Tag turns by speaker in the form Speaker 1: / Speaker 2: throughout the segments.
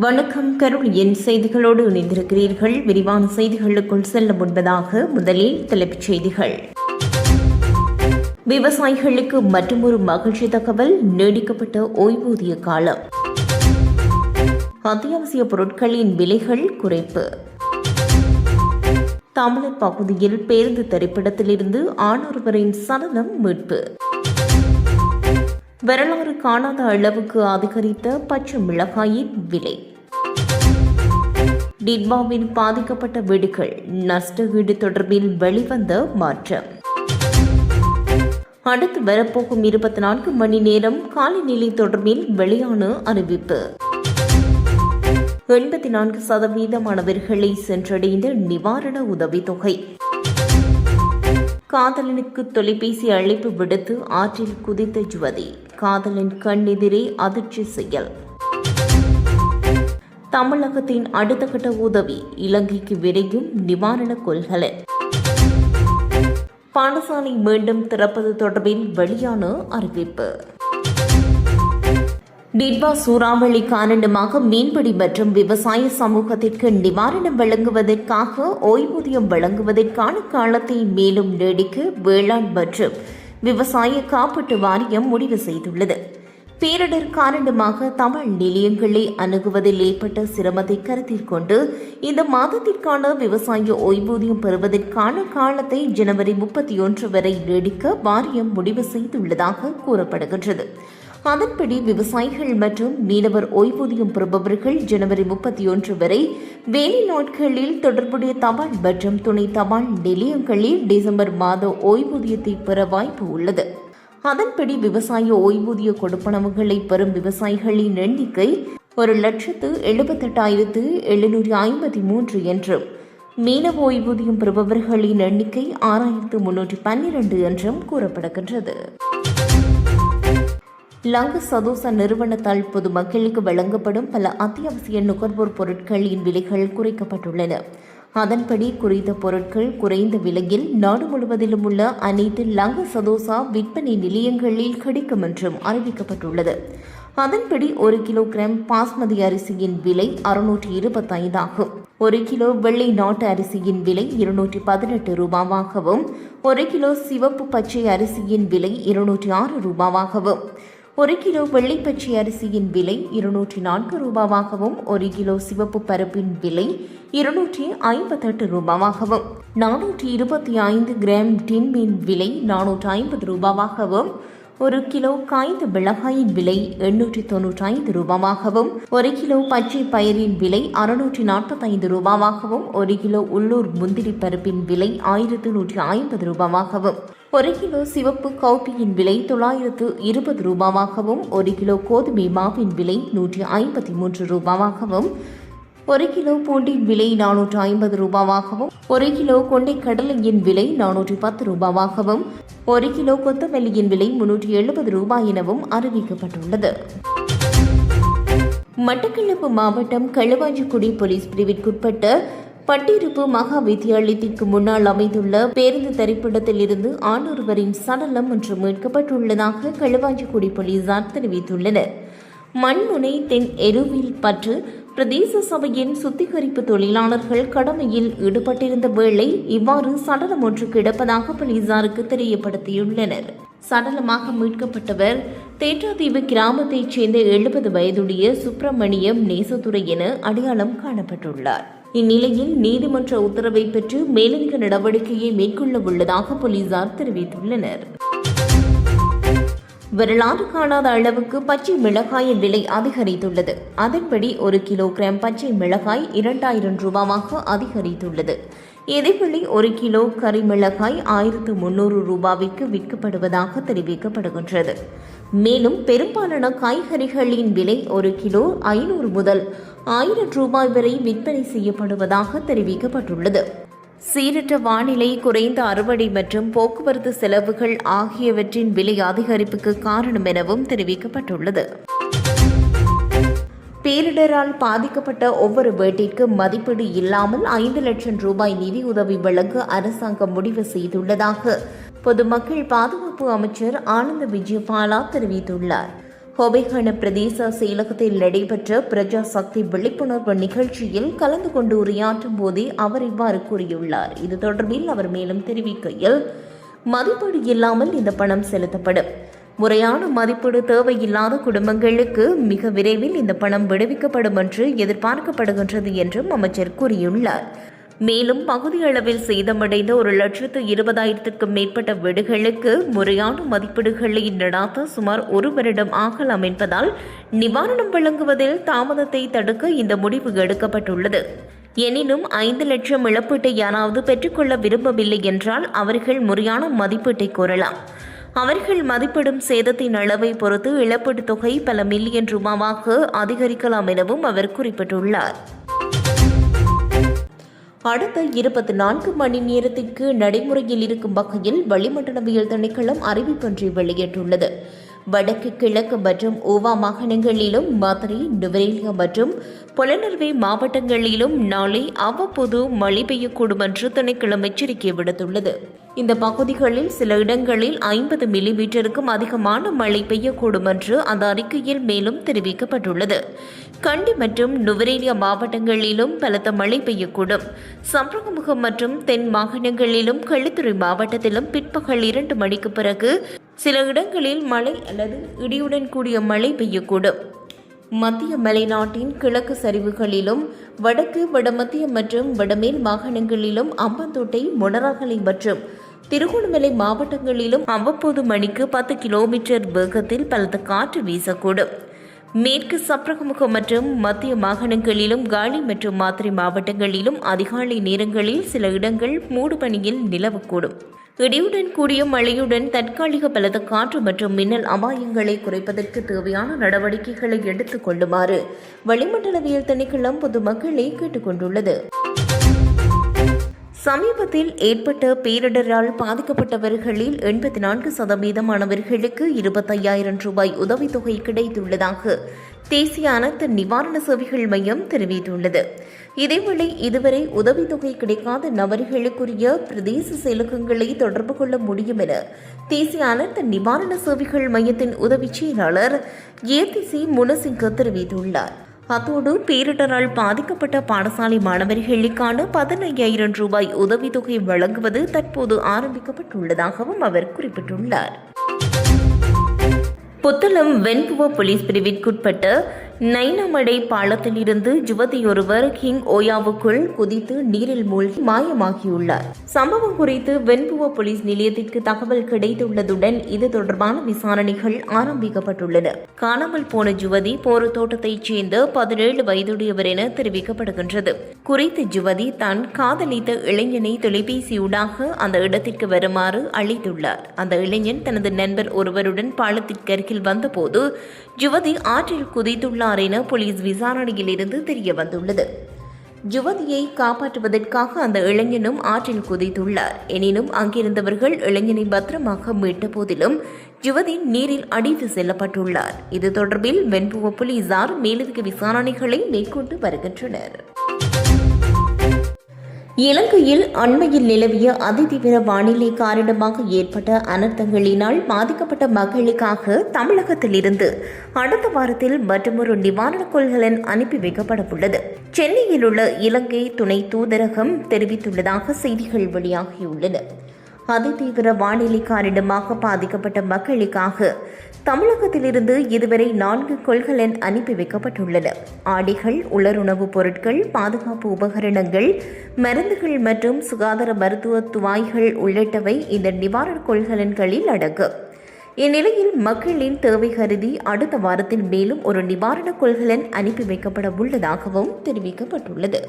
Speaker 1: வணக்கம் கருளியின் செய்திகளோடு இணைந்திருக்கிறீர்கள். விரிவான செய்திகளுக்குள் செல்ல முன்பதாக முதலில் தலைப்புச் செய்திகள். விவசாயிகளுக்கு மற்றொரு மகிழ்ச்சி தகவல். நீடிக்கப்பட்ட ஓய்வூதிய காலம். அத்தியாவசிய பொருட்களின் விலைகள் குறைப்பு. தமிழர் பகுதியில் பேருந்து திரைப்படத்திலிருந்து ஆணொருவரின் சடலம் மீட்பு. வரலாறு காணாத அளவுக்கு அதிகரித்த பச்சை மிளகாயின் விலை. டிட்மாவின் பாதிக்கப்பட்ட வீடுகள் நஷ்ட வீடு தொடர்பில் வெளிவந்த மாற்றம். அடுத்து வரப்போகும் இருபத்தி நான்கு மணி நேரம் காலநிலை தொடர்பில் வெளியான அறிவிப்பு. எண்பத்தி நான்கு சதவீத மாணவர்களை சென்றடைந்த நிவாரண உதவித்தொகை. காதலனுக்கு தொலைபேசி அழைப்பு விடுத்து ஆற்றில் குதித்த ஜுவதி காதலன் கண்ணெதிரே அதிர்ச்சி செயல். தமிழகத்தின் அடுத்த கட்ட உதவி இலங்கைக்கு விரையும் நிவாரண கொள்கலன் பாடசாலை மீண்டும் திறப்பது தொடர்பில் வெளியான அறிவிப்பு. டிட்வா சூறாவளி காரணமாக மீன்பிடி மற்றும் விவசாய சமூகத்திற்கு நிவாரணம் வழங்குவதற்காக ஓய்வூதியம் வழங்குவதற்கான காலத்தை மேலும் நீடிக்க வேளாண் மற்றும் விவசாய காப்பீட்டு வாரியம் முடிவு செய்துள்ளது. பேரிடர் காரணமாக தமிழ் நிலையங்களை அணுகுவதில் ஏற்பட்ட சிரமத்தை கருத்தில் கொண்டு இந்த மாதத்திற்கான விவசாய ஓய்வூதியம் பெறுவதற்கான காலத்தை ஜனவரி முப்பத்தி ஒன்று வரை நீடிக்க வாரியம் முடிவு செய்துள்ளதாக கூறப்படுகின்றது. அதன்படி விவசாயிகள் மற்றும் மீனவர் ஓய்வூதியம் பெறுபவர்கள் ஜனவரி முப்பத்தி ஒன்று வரை வேலை நாட்களில் தொடர்புடைய தபால் மற்றும் துணை தபால் நிலையங்களில் டிசம்பர் மாத ஓய்வூதியத்தை பெற வாய்ப்பு உள்ளது. அதன்படி விவசாய ஓய்வூதிய கொடுப்பனவுகளை பெறும் விவசாயிகளின் எண்ணிக்கை ஒரு லட்சத்து எழுபத்தெட்டாயிரத்து எழுநூற்றி ஐம்பத்தி மூன்று என்றும் மீனவ ஓய்வூதியம் பெறுபவர்களின் எண்ணிக்கை ஆறாயிரத்து முன்னூற்றி பன்னிரண்டு என்றும் கூறப்படுகின்றது. லங்கு சதோச நிறுவனத்தால் பொதுமக்களுக்கு வழங்கப்படும் பல அத்தியாவசிய நுகர்வோர் பொருட்களின் விலைகள் குறைக்கப்பட்டுள்ளன. அதன்படி குறித்த பொருட்கள் குறைந்த விலையில் நாடு முழுவதிலும் உள்ள அனைத்து லங்க சதோசா விற்பனை நிலையங்களில் கிடைக்கும் என்றும் அறிவிக்கப்பட்டுள்ளது. அதன்படி ஒரு கிலோகிராம் பாஸ்மதி அரிசியின் விலை அறுநூற்றி இருபத்தைந்தாகும். ஒரு கிலோ வெள்ளை நாட்டு அரிசியின் விலை இருநூற்றி பதினெட்டு ரூபாவாகவும் ஒரு கிலோ சிவப்பு பச்சை அரிசியின் விலை இருநூற்றி ஆறு ரூபாவாகவும் ஒரு கிலோ வெள்ளைப்பச்சை அரிசியின் விலை இருநூற்றி நான்கு ரூபாவாகவும் ஒரு கிலோ சிவப்பு பருப்பின் விலை இருநூற்றி ஐம்பத்தெட்டு ரூபாவாகவும் நானூற்றி இருபத்தி ஐந்து கிராம் டின் மீன் விலை நானூற்றி ஐம்பது ரூபாவாகவும் ஒரு கிலோ காய்ந்த மிளகாயின் விலை எண்ணூற்றி தொன்னூற்றி ஐந்து ரூபாவாகவும் ஒரு கிலோ பச்சை பயிரின் விலை அறுநூற்றி நாற்பத்தைந்து ரூபாவாகவும் ஒரு கிலோ உள்ளூர் முந்திரி பருப்பின் விலை ஆயிரத்து நூற்றி ஐம்பது ரூபாவாகவும் ஒரு கிலோ சிவப்பு கௌப்பியின் விலை தொள்ளாயிரத்து இருபது ரூபாவாகவும் ஒரு கிலோ கோதுமை மாவின் விலை நூற்றி ஐம்பத்தி மூன்று ரூபாவாகவும் ஒரு கிலோ பூண்டின் விலை நானூற்று ஐம்பது ரூபாவாகவும் ஒரு கிலோ கொண்டை கடலையின் விலை நானூற்றி பத்து ரூபாவாகவும் ஒரு கிலோ கொத்தமல்லியின் விலை முன்னூற்றி எழுபது ரூபாய் எனவும் அறிவிக்கப்பட்டுள்ளது. மட்டக்களப்பு மாவட்டம் களுவாஞ்சிக்குடி போலீஸ் பிரிவிற்குட்பட்ட பட்டிருப்பு மகா வித்தியாலயத்திற்கு முன்னால் அமைந்துள்ள பேருந்து திரைப்படத்தில் இருந்து ஆணொருவரின் சடலம் ஒன்று மீட்கப்பட்டுள்ளதாக களுவாஞ்சிக்குடி போலீசார் தெரிவித்துள்ளனர். மண்முனை தென் எருவில் பற்று பிரதேச சபையின் சுத்திகரிப்பு தொழிலாளர்கள் கடமையில் ஈடுபட்டிருந்த வேளை இவ்வாறு சடலம் ஒன்று கிடப்பதாக போலீசாருக்கு தெரியப்படுத்தியுள்ளனர். சடலமாக மீட்கப்பட்டவர் தேற்றாதீவு கிராமத்தைச் சேர்ந்த எழுபது வயதுடைய சுப்பிரமணியம் நேசதுரை என அடையாளம் காணப்பட்டுள்ளார். இந்நிலையில் நீதிமன்ற உத்தரவை பெற்று மேலதிக நடவடிக்கையை மேற்கொள்ள உள்ளதாக போலீசார் தெரிவித்துள்ளனர். வரலாறு காணாத அளவுக்கு பச்சை மிளகாயின் விலை அதிகரித்துள்ளது. அதன்படி ஒரு கிலோகிராம் பச்சை மிளகாய் இரண்டாயிரம் ரூபாவாக அதிகரித்துள்ளது. இதேவேளை ஒரு கிலோ கறி மிளகாய் ஆயிரத்து முன்னூறு ரூபாய்க்கு விற்கப்படுவதாக தெரிவிக்கப்படுகின்றது. மேலும் பெரும்பாலான காய்கறிகளின் விலை ஒரு கிலோ ஐநூறு முதல் ஆயிரம் ரூபாய் வரை விற்பனை செய்யப்படுவதாக தெரிவிக்கப்பட்டுள்ளது. சீரற்ற வானிலை குறைந்த அறுவடை மற்றும் போக்குவரத்து செலவுகள் ஆகியவற்றின் விலை அதிகரிப்புக்கு காரணம் எனவும் தெரிவிக்கப்பட்டுள்ளது. பேரிடரால் பாதிக்கப்பட்ட ஒவ்வொரு வீட்டிற்கு மதிப்பீடு இல்லாமல் ஐந்து லட்சம் ரூபாய் நிதியுதவி வழங்க அரசாங்கம் முடிவு செய்துள்ளதாக பொதுமக்கள் பாதுகாப்பு அமைச்சர் ஆனந்த விஜயபாலா தெரிவித்துள்ளார். ஹொபேகன பிரதேச செயலகத்தில் நடைபெற்ற பிரஜா சக்தி விழிப்புணர்வு நிகழ்ச்சியில் கலந்து கொண்டு உரையாற்றும் போதே அவர் இவ்வாறு கூறியுள்ளார். இது தொடர்பில் அவர் மேலும் தெரிவிக்கையில் மதிப்பீடு இல்லாமல் இந்த பணம் செலுத்தப்படும். முறையான மதிப்பீடு தேவையில்லாத குடும்பங்களுக்கு மிக விரைவில் இந்த பணம் விடுவிக்கப்படும் என்று எதிர்பார்க்கப்படுகின்றது என்றும் அமைச்சர் கூறியுள்ளார். மேலும் பகுதியளவில் சேதமடைந்த ஒரு லட்சத்து இருபதாயிரத்திற்கும் மேற்பட்ட வீடுகளுக்கு முறையான மதிப்பீடுகளை நடாத்த சுமார் ஒரு வருடம் ஆகலாம் என்பதால் நிவாரணம் வழங்குவதில் தாமதத்தை தடுக்க இந்த முடிவு எடுக்கப்பட்டுள்ளது. எனினும் ஐந்து லட்சம் இழப்பீட்டை யாராவது பெற்றுக்கொள்ள விரும்பவில்லை என்றால் அவர்கள் முறையான மதிப்பீட்டை கோரலாம். அவர்கள் மதிப்பிடும் சேதத்தின் அளவை பொறுத்து இழப்பீட்டுத் தொகை பல மில்லியன் ரூபாவாக அதிகரிக்கலாம் எனவும் அவர் குறிப்பிட்டுள்ளார். அடுத்த இருபத்தி நான்கு மணி நேரத்திற்கு நடைமுறையில் இருக்கும் வகையில் வளிமண்டலவியல் திணைக்களம் அறிவிப்பொன்றை வெளியிட்டுள்ளது. வடக்கு கிழக்கு மற்றும் ஓவா மாகாணங்களிலும் மதுரை நுவரேலியா மற்றும் புலனர்வே மாவட்டங்களிலும் நாளை அவ்வப்போது மழை பெய்யக்கூடும் என்று திணைக்களம் எச்சரிக்கை விடுத்துள்ளது. இந்த பகுதிகளில் சில இடங்களில் ஐம்பது மில்லிமீட்டருக்கும் அதிகமான மழை பெய்யக்கூடும் என்று அந்த அறிக்கையில் மேலும் தெரிவிக்கப்பட்டுள்ளது. கண்டி மற்றும் நுவரேலியா மாவட்டங்களிலும் பலத்த மழை பெய்யக்கூடும். சம்பரகமுகம் மற்றும் தென் மாகாணங்களிலும் களுத்துறை மாவட்டத்திலும் பிற்பகல் இரண்டு மணிக்கு பிறகு சில இடங்களில் மழை அல்லது இடியுடன் கூடிய மழை பெய்யக்கூடும். மத்திய மலைநாட்டின் கிழக்கு சரிவுகளிலும் வடக்கு வடமத்திய மற்றும் வடமேல் மாகாணங்களிலும் அம்பந்தோட்டை மொனராகலை மற்றும் திருகோணமலை மாவட்டங்களிலும் அவ்வப்போது மணிக்கு பத்து கிலோமீட்டர் வேகத்தில் பலத்த காற்று வீசக்கூடும். மேற்கு சப்ரகமுகம் மற்றும் மத்திய மாகாணங்களிலும் காலி மற்றும் மாத்திரை மாவட்டங்களிலும் அதிகாலை நேரங்களில் சில இடங்கள் மூடுபனியில் நிலவக்கூடும். இடியுடன் கூடிய மழையுடன் தற்காலிக பலத்த காற்று மற்றும் மின்னல் அபாயங்களை குறைப்பதற்கு தேவையான நடவடிக்கைகளை எடுத்துக் கொள்ளுமாறு வளிமண்டலவியல் திணைக்களம் பொதுமக்களை கேட்டுக்கொண்டுள்ளது சமீபத்தில் ஏற்பட்ட பேரிடரால் பாதிக்கப்பட்டவர்களில் எண்பத்தி நான்கு சதவீதமானவர்களுக்கு இருபத்தையாயிரம் ரூபாய் உதவித்தொகை கிடைத்துள்ளதாக தேசிய அனர்த்த நிவாரண சேவைகள் மையம் தெரிவித்துள்ளது. இதேவேளை இதுவரை உதவித்தொகை கிடைக்காத நபர்களுக்குரிய பிரதேச செயலகங்களை தொடர்பு கொள்ள முடியும் என தேசிய அனர்த்த நிவாரண சேவைகள் மையத்தின் உதவி செயலாளர் ஏதிசி முனசிங்க தெரிவித்துள்ளார். அத்தோடு பேரிடரால் பாதிக்கப்பட்ட பாடசாலை மாணவர்களுக்கான பதினையாயிரம் ரூபாய் உதவித்தொகை வழங்குவது தற்போது ஆரம்பிக்கப்பட்டுள்ளதாகவும் அவர் குறிப்பிட்டுள்ளார். புத்தளம் வெண்புவ போலீஸ் பிரிவிற்குட்பட்ட நைனமடை பாலத்திலிருந்து யுவதியொருவர் கிங் ஓயாவுக்குள் குதித்து நீரில் மூழ்கி மாயமாகியுள்ளார். சம்பவம் குறித்து வெண்புவ போலீஸ் நிலையத்திற்கு தகவல் கிடைத்துள்ளதுடன் இது தொடர்பான விசாரணைகள் ஆரம்பிக்கப்பட்டுள்ளன. காணாமல் போன யுவதி போர் தோட்டத்தைச் சேர்ந்த பதினேழு வயதுடையவர் என தெரிவிக்கப்படுகின்றது. குறித்த யுவதி தான் காதலித்த இளைஞனை தொலைபேசியூடாக அந்த இடத்திற்கு வருமாறு அழைத்துள்ளார். அந்த இளைஞன் தனது நண்பர் ஒருவருடன் பாலத்திற்கு அருகில் வந்தபோது யுவதி ஆற்றில் குதித்துள்ளார் என போலீஸ் விசாரணையில் இருந்து தெரிய வந்துள்ளது யுவதியை காப்பாற்றுவதற்காக அந்த இளைஞனும் ஆற்றில் குதித்துள்ளார். எனினும் அங்கிருந்தவர்கள் இளைஞனை பத்திரமாக மீட்ட போதிலும் யுவதி நீரில் அடித்து செல்லப்பட்டுள்ளார். இது தொடர்பில் வெண்புவ போலீசார் மேலதிக விசாரணைகளை மேற்கொண்டு வருகின்றனர். இலங்கையில் அண்மையில் நிலவிய அதிதீவிர வானிலை காரணமாக ஏற்பட்ட அனர்த்தங்களினால் பாதிக்கப்பட்ட மக்களுக்காக தமிழகத்திலிருந்து அடுத்த வாரத்தில் மற்றொரு நிவாரணக் கொள்கலன் அனுப்பி வைக்கப்பட உள்ளது சென்னையில் உள்ள இலங்கை துணை தூதரகம் தெரிவித்துள்ளதாக செய்திகள் வெளியாகியுள்ளன. அதிதீவிர வானிலை காரணமாக பாதிக்கப்பட்ட மக்களுக்காக தமிழகத்திலிருந்து இதுவரை நான்கு கொள்கலன் அனுப்பி வைக்கப்பட்டுள்ளன. ஆடைகள் உலருணவுப் பொருட்கள் பாதுகாப்பு உபகரணங்கள் மருந்துகள் மற்றும் சுகாதார மருத்துவ துவாய்கள் உள்ளிட்டவை இந்த நிவாரணக் கொள்கலன்களில் அடங்கும் இந்நிலையில் மக்களின் தேவை கருதி அடுத்த வாரத்தில் மேலும் ஒரு நிவாரணக் கொள்கலன் அனுப்பி வைக்கப்பட உள்ளதாகவும் தெரிவிக்கப்பட்டுள்ளது.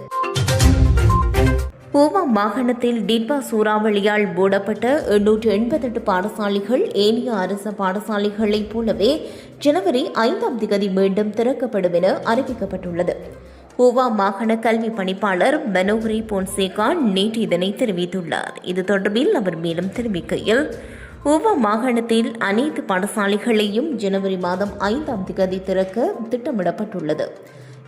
Speaker 1: பூவா மாகாணத்தில் டிட்பா சூறாவளியால் மூடப்பட்ட எண்ணூற்று எண்பத்தெட்டு பாடசாலைகள் ஏனைய அரசு பாடசாலைகளைப் போலவே ஜனவரி ஐந்தாம் திகதி மீண்டும் திறக்கப்படும் என அறிவிக்கப்பட்டுள்ளது. பூவா மாகாண கல்வி பணிப்பாளர் மனோகரி போன்சேகா நேற்று இதனை தெரிவித்துள்ளார். இது தொடர்பில் அவர் மேலும் தெரிவிக்கையில் ஓவா மாகாணத்தில் அனைத்து பாடசாலைகளையும் ஜனவரி மாதம் ஐந்தாம் திகதி திறக்க திட்டமிடப்பட்டுள்ளது.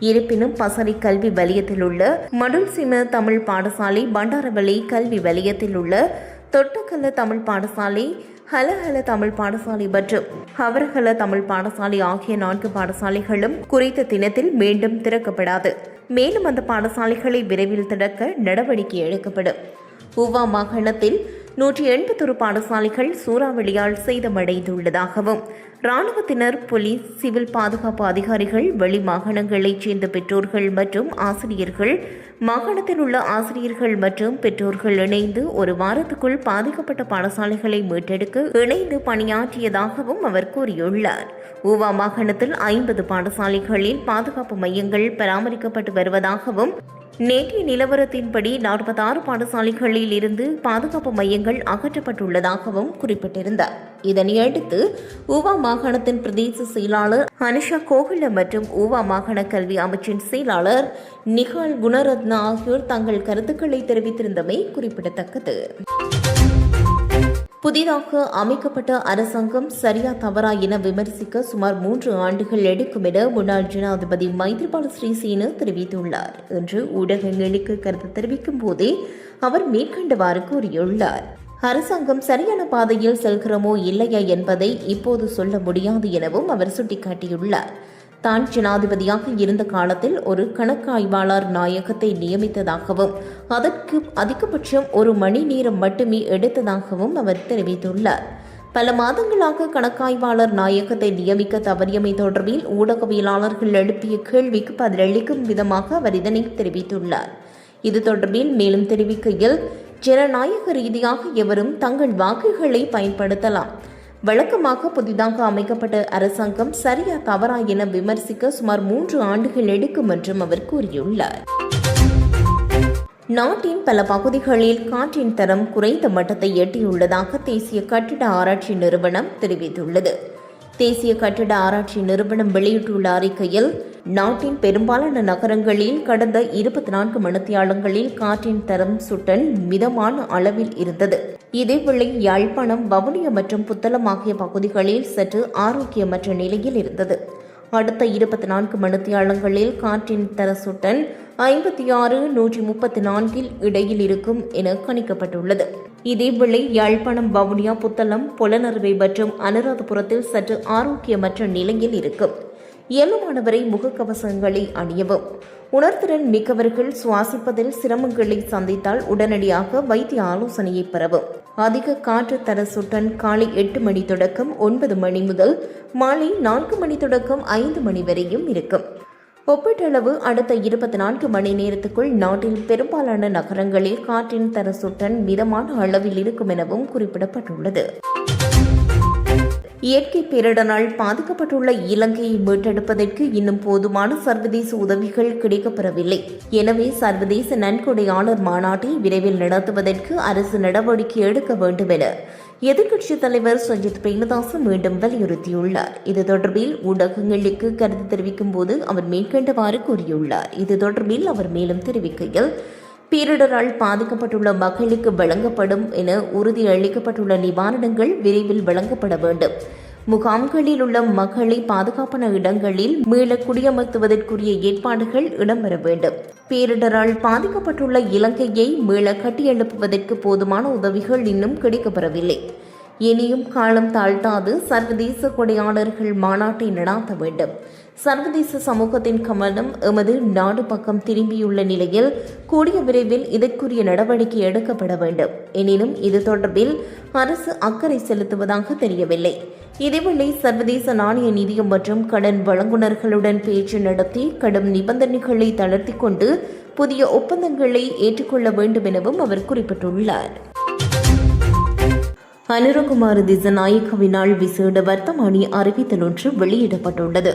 Speaker 1: இருப்பினும் பசறை கல்வி வலயத்தில் உள்ள மடுல்சிம தமிழ் பாடசாலை பண்டாரவளி கல்வி வலயத்தில் உள்ள தொட்டக்கல்ல தமிழ் பாடசாலை ஹலஹல தமிழ் பாடசாலை மற்றும் ஹவர்ஹல தமிழ் பாடசாலை ஆகிய நான்கு பாடசாலைகளும் குறித்த தினத்தில் மீண்டும் திறக்கப்படாது. மேலும் அந்த பாடசாலைகளை விரைவில் திறக்க நடவடிக்கை எடுக்கப்படும். உவா மாகாணத்தில் நூற்றி எண்பத்தொரு பாடசாலைகள் சூறாவளியால் சேதமடைந்துள்ளதாகவும் இராணுவத்தினர் போலீஸ் சிவில் பாதுகாப்பு அதிகாரிகள் வெளி மாகாணங்களைச் சேர்ந்த பெற்றோர்கள் மற்றும் ஆசிரியர்கள் மாகாணத்தில் உள்ள ஆசிரியர்கள் மற்றும் பெற்றோர்கள் இணைந்து ஒரு வாரத்துக்குள் பாதிக்கப்பட்ட பாடசாலைகளை மீட்டெடுக்க இணைந்து பணியாற்றியதாகவும் அவர் கூறியுள்ளார். ஊவா மாகாணத்தில் ஐம்பது பாடசாலைகளில் பாதுகாப்பு மையங்கள் பராமரிக்கப்பட்டு வருவதாகவும் நேற்றைய நிலவரத்தின்படி நாற்பத்தாறு பாடசாலைகளில் இருந்து பாதுகாப்பு மையங்கள் அகற்றப்பட்டுள்ளதாகவும் குறிப்பிட்டிருந்தார். இதனையடுத்து ஊவா மாகாணத்தின் பிரதேச செயலாளர் அனுஷா கோகுல மற்றும் ஊவா மாகாண கல்வி அமைச்சின் செயலாளர் நிகால் குணரத்னா ஆகியோர் தங்கள் கருத்துக்களை தெரிவித்திருந்தமை குறிப்பிடத்தக்கது. புதிதாக அமைக்கப்பட்ட அரசாங்கம் சரியா தவறா என விமர்சிக்க சுமார் மூன்று ஆண்டுகள் எடுக்கும் என முன்னாள் ஜனாதிபதி மைத்ரிபால ஸ்ரீசேன தெரிவித்துள்ளார் என்று ஊடகங்களுக்கு கருத்து தெரிவிக்கும் போதே அவர் மேற்கண்டவாறு கூறியுள்ளார். அரசாங்கம் சரியான பாதையில் செல்கிறோமோ இல்லையா என்பதை இப்போது சொல்ல முடியாது எனவும் அவர் சுட்டிக்காட்டியுள்ளார். தான் ஜனாதிபதியாக இருந்த காலத்தில் ஒரு கணக்காய்வாளர் நாயகத்தை நியமித்ததாகவும் அதற்கு அதிகபட்சம் ஒரு மணி நேரம் மட்டுமே எடுத்ததாகவும் அவர் தெரிவித்துள்ளார். பல மாதங்களாக கணக்காய்வாளர் நாயகத்தை நியமிக்க தவறியமை தொடர்பில் ஊடகவியலாளர்கள் எழுப்பிய கேள்விக்கு பதிலளிக்கும் விதமாக அவர் இதனை தெரிவித்துள்ளார். இது தொடர்பில் மேலும் தெரிவிக்கையில் ஜனநாயக ரீதியாக எவரும் தங்கள் வாக்குகளை பயன்படுத்தலாம். வழக்கமாக புதிதாக அமைக்கப்பட்ட அரசாங்கம் சரியா தவறா என விமர்சிக்க சுமார் மூன்று ஆண்டுகள் எடுக்கும் என்றும் அவர் கூறியுள்ளார். நாட்டின் பல பகுதிகளில் காற்றின் தரம் குறைந்த மட்டத்தை எட்டியுள்ளதாக தேசிய கட்டிட ஆராய்ச்சி நிறுவனம் தெரிவித்துள்ளது. தேசிய கட்டிட ஆராய்ச்சி நிறுவனம் வெளியிட்டுள்ள அறிக்கையில் நாட்டின் பெரும்பாலான நகரங்களில் கடந்த இருபத்தி நான்கு மணித்தியாலங்களில் காற்றின் தரம் சுட்டன் மிதமான அளவில் இருந்தது. இதேவேளை யாழ்ப்பாணம் வவுனியா மற்றும் புத்தளம் ஆகிய பகுதிகளில் சற்று ஆரோக்கியமற்ற நிலையில் இருந்தது. அடுத்த இருபத்தி நான்கு மணித்தியாலங்களில் காற்றின் தரசுடன் ஐம்பத்தி ஆறு நூற்றி முப்பத்தி நான்கில் இடையில் இருக்கும் என கணிக்கப்பட்டுள்ளது. இதேவேளை யாழ்ப்பாணம் வவுனியா புத்தளம் புலனறுவை மற்றும் அனுராதபுரத்தில் சற்று ஆரோக்கியமற்ற நிலையில் இருக்கும். இயலுமானவரை முகக்கவசங்களை அணியவும். உணர்திறன் மிக்கவர்கள் சுவாசிப்பதில் சிரமங்களை சந்தித்தால் உடனடியாக வைத்திய ஆலோசனையை பெறவும். அதிக காற்று தர சுட்டன் காலை எட்டு மணி தொடக்கம் ஒன்பது மணி முதல் மாலை நான்கு மணி தொடக்கம் ஐந்து மணி வரையும் இருக்கும். ஒப்பீட்டளவு அடுத்த இருபத்தி நான்கு மணி நேரத்துக்குள் நாட்டில் பெரும்பாலான நகரங்களில் காற்றின் தர சுட்டன் மிதமான அளவில் இருக்கும் எனவும் குறிப்பிடப்பட்டுள்ளது. இயற்கை பேரிடரால் பாதிக்கப்பட்டுள்ள இலங்கையை மீட்டெடுப்பதற்கு இன்னும் போதுமான சர்வதேச உதவிகள் கிடைக்கப்பெறவில்லை. எனவே சர்வதேச நன்கொடையாளர் மாநாட்டை விரைவில் நடத்துவதற்கு அரசு நடவடிக்கை எடுக்க வேண்டும் என எதிர்க்கட்சித் தலைவர் சஜித் பிரேமதாஸ் மீண்டும் வலியுறுத்தியுள்ளார். இது தொடர்பில் ஊடகங்களுக்கு கருத்து தெரிவிக்கும் போது அவர் மேற்கண்டவாறு கூறியுள்ளார். இது தொடர்பில் அவர் மேலும் தெரிவிக்கையில் பேரிடரால் பாதிக்கப்பட்டுள்ள மக்களுக்கு வழங்கப்படும் என உறுதி அளிக்கப்பட்டுள்ள நிவாரணங்கள் விரைவில் வழங்கப்பட வேண்டும். முகாம்களில் உள்ள மக்களை பாதுகாப்பான இடங்களில் மீள குடியமர்த்துவதற்குரிய ஏற்பாடுகள் இடம்பெற வேண்டும். பேரிடரால் பாதிக்கப்பட்டுள்ள இலங்கையை மீள கட்டியெழுப்புவதற்கு போதுமான உதவிகள் இன்னும் கிடைக்கப்பெறவில்லை. இனியும் காலம் தாழ்த்தாது சர்வதேச கொடையாளர்கள் மாநாட்டை நடாத்த வேண்டும். சர்வதேச சமூகத்தின் கவனம் எமது நாடு பக்கம் திரும்பியுள்ள நிலையில் கூடிய விரைவில் இதற்குரிய நடவடிக்கை எடுக்கப்பட வேண்டும். எனினும் இது தொடர்பில் அரசு அக்கறை செலுத்துவதாக தெரியவில்லை. இதேவேளை சர்வதேச நாணய நிதியம் மற்றும் கடன் வழங்குநர்களுடன் பேச்சு நடத்தி கடும் நிபந்தனைகளை தளர்த்தி கொண்டு புதிய ஒப்பந்தங்களை ஏற்றுக்கொள்ள வேண்டும் எனவும் அவர் குறிப்பிட்டுள்ளார். அனுரகுமார் திசநாயக்கவினால் விசேட வர்த்தமானி அறிவித்தல் ஒன்று வெளியிடப்பட்டுள்ளது.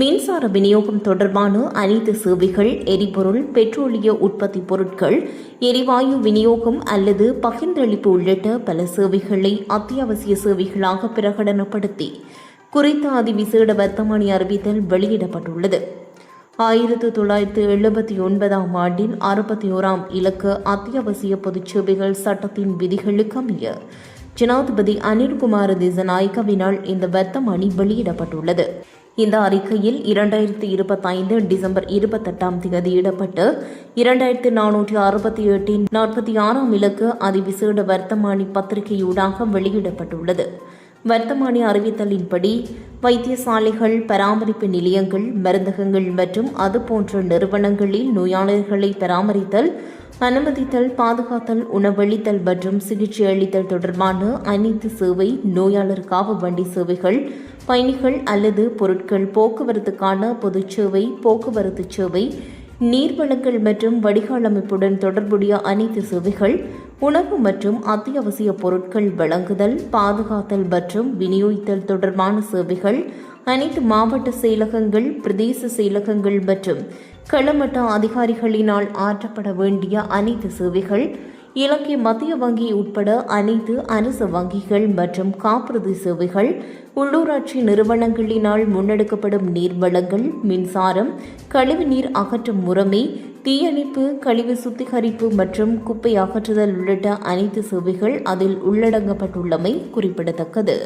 Speaker 1: மின்சார விநியோகம் தொடர்பான அனைத்து சேவைகள் எரிபொருள் பெட்ரோலிய உற்பத்தி பொருட்கள் எரிவாயு விநியோகம் அல்லது பகிர்ந்தளிப்பு உள்ளிட்ட பல சேவைகளை அத்தியாவசிய சேவைகளாக பிரகடனப்படுத்தி குறித்த அதிவிசேட வர்த்தமானி அறிவித்தல் வெளியிடப்பட்டுள்ளது. ஆயிரத்து தொள்ளாயிரத்து எழுபத்தி ஒன்பதாம் ஆண்டின் அறுபத்தி ஓராம் இலக்கு அத்தியாவசிய பொதுச் சேவைகள் சட்டத்தின் விதிகளுக்கு அமைய ஜனாதிபதி அனில்குமார் திசநாயக்கவினால் இந்த வர்த்தமானி வெளியிடப்பட்டுள்ளது. இந்த அறிக்கையில் இரண்டாயிரத்தி இருபத்தைந்து டிசம்பர் இருபத்தெட்டாம் தேதியிடப்பட்டு இரண்டாயிரத்தி நானூற்றி அறுபத்தி எட்டின் நாற்பத்தி ஆறாம் இலக்கு அதிவிசேட வர்த்தமானி பத்திரிகையூடாக வெளியிடப்பட்டுள்ளது. வர்த்தமானி அறிவித்தலின்படி வைத்தியசாலைகள் பராமரிப்பு நிலையங்கள் மருந்தகங்கள் மற்றும் அதுபோன்ற நிறுவனங்களில் நோயாளர்களை பராமரித்தல் அனுமதித்தல் பாதுகாத்தல் உணவளித்தல் மற்றும் சிகிச்சை அளித்தல் தொடர்பான அனைத்து சேவை நோயாளர் வண்டி சேவைகள் பயணிகள் அல்லது பொருட்கள் போக்குவரத்துக்கான பொதுச் சேவை போக்குவரத்து சேவை நீர்வளங்கள் மற்றும் வடிகால் அமைப்புடன் தொடர்புடைய அனைத்து சேவைகள் உணவு மற்றும் அத்தியாவசிய பொருட்கள் வழங்குதல் பாதுகாத்தல் மற்றும் விநியோகித்தல் தொடர்பான சேவைகள் அனைத்து மாவட்ட செயலகங்கள் பிரதேச செயலகங்கள் மற்றும் களமட்ட அதிகாரிகளினால் ஆற்றப்பட வேண்டிய அனைத்து சேவைகள் இலங்கை மத்திய வங்கி உட்பட அனைத்து அரசு வங்கிகள் மற்றும் காப்புறுதி சேவைகள் உள்ளூராட்சி நிறுவனங்களினால் முன்னெடுக்கப்படும் நீர்வளங்கள் மின்சாரம் கழிவுநீர் அகற்றும் முறைமை தீயணைப்பு கழிவு சுத்திகரிப்பு மற்றும் குப்பை அகற்றுதல் உள்ளிட்ட அனைத்து சேவைகள் அதில் உள்ளடங்கப்பட்டுள்ளமை குறிப்பிடத்தக்கது.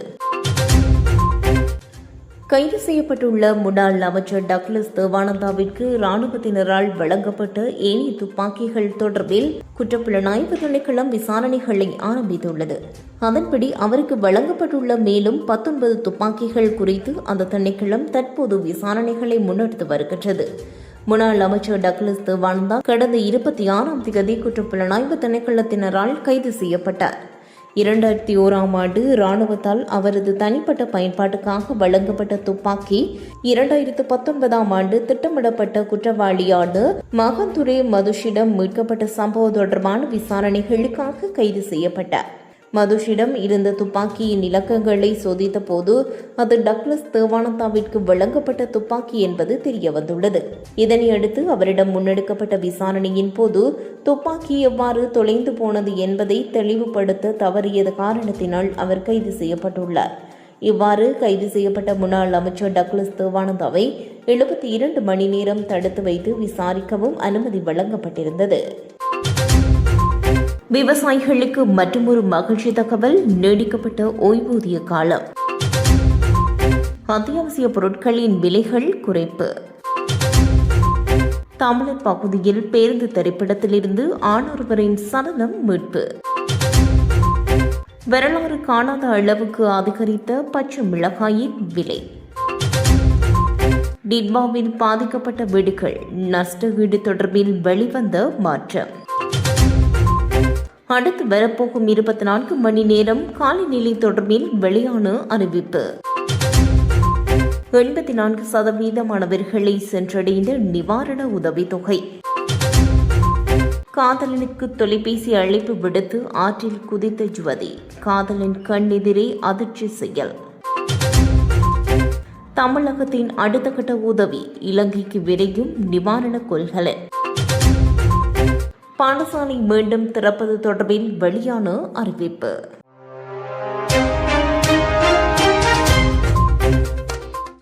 Speaker 1: கைது செய்யப்பட்டுள்ள முன்னாள் அமைச்சர் டக்ளஸ் தேவானந்தாவிற்கு ராணுவத்தினரால் வழங்கப்பட்ட ஏனைய துப்பாக்கிகள் தொடர்பில் குற்றப்புலனாய்வு திணைக்களம் விசாரணைகளை ஆரம்பித்துள்ளது. அதன்படி அவருக்கு வழங்கப்பட்டுள்ள மேலும் பத்தொன்பது துப்பாக்கிகள் குறித்து அந்த திணைக்களம் தற்போது விசாரணைகளை முன்னெடுத்து வருகின்றது. முன்னாள் அமைச்சர் டக்ளஸ் தேவானந்தா கடந்த இருபத்தி ஆறாம் தேதி குற்றப்புலனாய்வு திணைக்களத்தினரால் கைது செய்யப்பட்டார். இரண்டாயிரத்தி ஓராம் ஆண்டு இராணுவத்தால் அவரது தனிப்பட்ட பயன்பாட்டுக்காக வழங்கப்பட்ட துப்பாக்கி இரண்டாயிரத்து பத்தொன்பதாம் ஆண்டு திட்டமிடப்பட்ட குற்றவாளியான மகந்துரே மதுஷிடம் மீட்கப்பட்ட சம்பவம் தொடர்பான விசாரணைகளுக்காக கைது செய்யப்பட்டார். மதுஷிடம் இருந்த துப்பாக்கியின் இலக்கங்களை சோதித்த போது அது டக்ளஸ் தேவானந்தாவிற்கு வழங்கப்பட்ட துப்பாக்கி என்பது தெரியவந்துள்ளது. இதனையடுத்து அவரிடம் முன்னெடுக்கப்பட்ட விசாரணையின் போது துப்பாக்கி எவ்வாறு தொலைந்து போனது என்பதை தெளிவுபடுத்த தவறியது காரணத்தினால் அவர் கைது செய்யப்பட்டுள்ளார். இவ்வாறு கைது செய்யப்பட்ட முன்னாள் அமைச்சர் டக்ளஸ் தேவானந்தாவை எழுபத்தி இரண்டு மணி நேரம் தடுத்து வைத்து விசாரிக்கவும் அனுமதி வழங்கப்பட்டிருந்தது. விவசாயிகளுக்கு மற்றொரு மகிழ்ச்சி தகவல் நீடிக்கப்பட்ட ஓய்வூதிய காலம். அத்தியாவசிய பொருட்களின் விலைகள் குறைப்பு. தமிழர் பகுதியில் பேருந்து திரைப்படத்திலிருந்து ஆணொருவரின் சடலம் மீட்பு. வரலாறு காணாத அளவுக்கு அதிகரித்த பச்சை மிளகாயின் விலை. டிட்வாவில் பாதிக்கப்பட்ட வீடுகள் நஷ்ட வீடு தொடர்பில் வெளிவந்த மாற்றம். அடுத்து வரப்போகும் இருபத்தி நான்கு மணி நேரம் காலநிலை தொடர்பில் வெளியான அறிவிப்பு. எண்பத்தி நான்கு சதவீத மாணவர்களை சென்றடைந்த நிவாரண உதவித்தொகை. காதலனுக்கு தொலைபேசி அழைப்பு விடுத்து ஆற்றில் குதித்த ஜுவதி காதலன் கண்ணெதிரே அதிர்ச்சி செயல். தமிழகத்தின் அடுத்த கட்ட உதவி இலங்கைக்கு விரையும் நிவாரண கொள்கலன். பாடசாலை மீண்டும் திறப்பது தொடர்பில் வெளியான அறிவிப்பு.